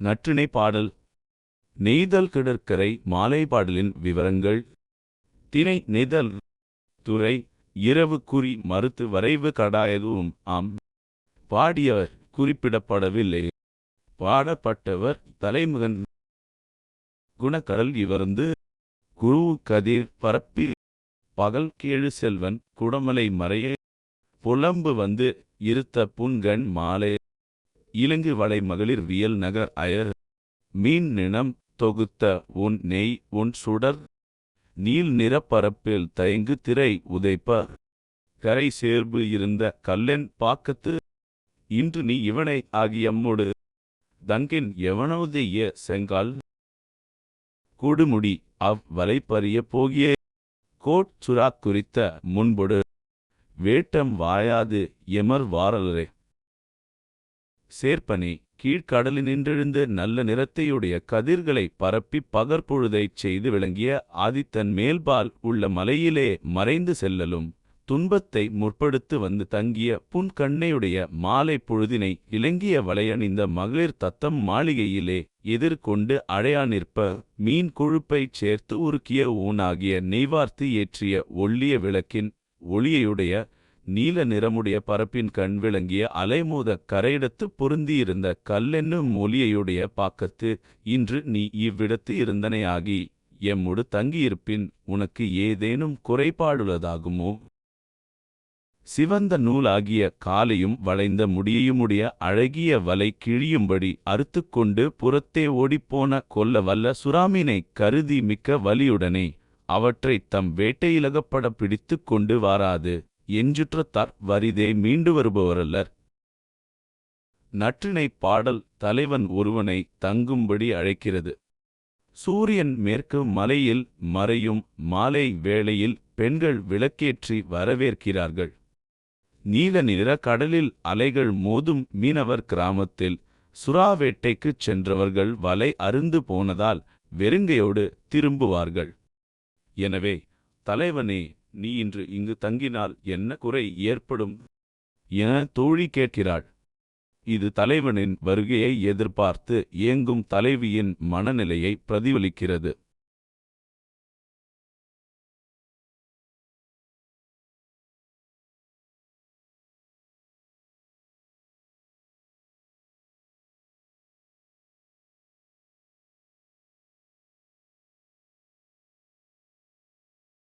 நற்றிணை பாடல். நெய்தல் கிடற்கரை மாலை பாடலின் விவரங்கள். திணை நெய்தல் துறை இரவு குறி மறுத்து வரைவு கடாயதும் ஆம். பாடியவர் குறிப்பிடப்படவில்லை. பாடப்பட்டவர் தலைமுகன். குணக்கடல் இவர்ந்து குரு கதிர் பரப்பி பகல் கேழு செல்வன் குடமலை மறைய. புலம்பு வந்து இருத்த புன்கண் மாலை. இலங்கு வளை மகளிர் வியல் நகர் அயர் மீன் நினம் தொகுத்த உன் நெய் உன் சுடர் நீல் நிறப்பரப்பில் தயங்கு திரை உதைப்ப கரை சேர்பு இருந்த கல்லென் பாக்கத்து இன்று நீ இவனை ஆகியம்மொடு தங்கின் எவனோதைய செங்கால் கொடுமுடி அவ் வலைப்பறிய போகிய கோட் சுறாக் குறித்த முன்பொடு வேட்டம் வாயாது எமர் வாரலரே. சேர்ப்பனே கீழ்க்கடலினின்றெழுந்து நல்ல நிறத்தையுடைய கதிர்களை பரப்பி பகற்பொழுதைச் செய்து விளங்கிய ஆதித்தன் மேல்பால் உள்ள மலையிலே மறைந்து செல்லலும் துன்பத்தை முற்படுத்து வந்து தங்கிய புன்கண்ணையுடைய மாலை பொழுதினை இலங்கிய வலையணிந்த மகளிர் தத்தம் மாளிகையிலே எதிர்கொண்டு அழையா நிற்ப மீன் கொழுப்பைச் சேர்த்து உருக்கிய ஊனாகிய நெய்வார்த்து ஏற்றிய ஒள்ளிய விளக்கின் ஒளியையுடைய நீல நிறமுடைய பரப்பின் கண் விளங்கிய அலைமோத கரையிடத்து பொருந்தியிருந்த கல்லென்னும் ஒலியையுடைய பாக்கத்து இன்று நீ இவ்விடத்து இருந்தனையாகி எம்முடு தங்கியிருப்பின் உனக்கு ஏதேனும் குறைபாடுள்ளதாகுமோ சிவந்த நூலாகிய காலையும் வளைந்த முடியையுமுடைய அழகிய வலை கிழியும்படி அறுத்துக்கொண்டு புறத்தே ஓடிப்போன கொல்ல வல்ல சுறாமீனை கருதி மிக்க வலியுடனே அவற்றைத் தம் வேட்டையிலகப்பட பிடித்து கொண்டு வாராது. எஞ்சுற்றத்தார் வரிதே மீண்டு வருபவரல்லர். நற்றினை பாடல் தலைவன் ஒருவனை தங்கும்படி அழைக்கிறது. சூரியன் மேற்கு மலையில் மறையும் மாலை வேளையில் பெண்கள் விளக்கேற்றி வரவேற்கிறார்கள். நீல நிற கடலில் அலைகள் மோதும் மீனவர் கிராமத்தில் சுறாவேட்டைக்குச் சென்றவர்கள் வலை அருந்து போனதால் வெறுங்கையோடு திரும்புவார்கள். எனவே தலைவனே நீ இன்று இங்கு தங்கினால் என்ன குறை ஏற்படும்? என தோழி கேட்கிறாள். இது தலைவனின் வருகையை எதிர்பார்த்து ஏங்கும் தலைவியின் மனநிலையை பிரதிபலிக்கிறது.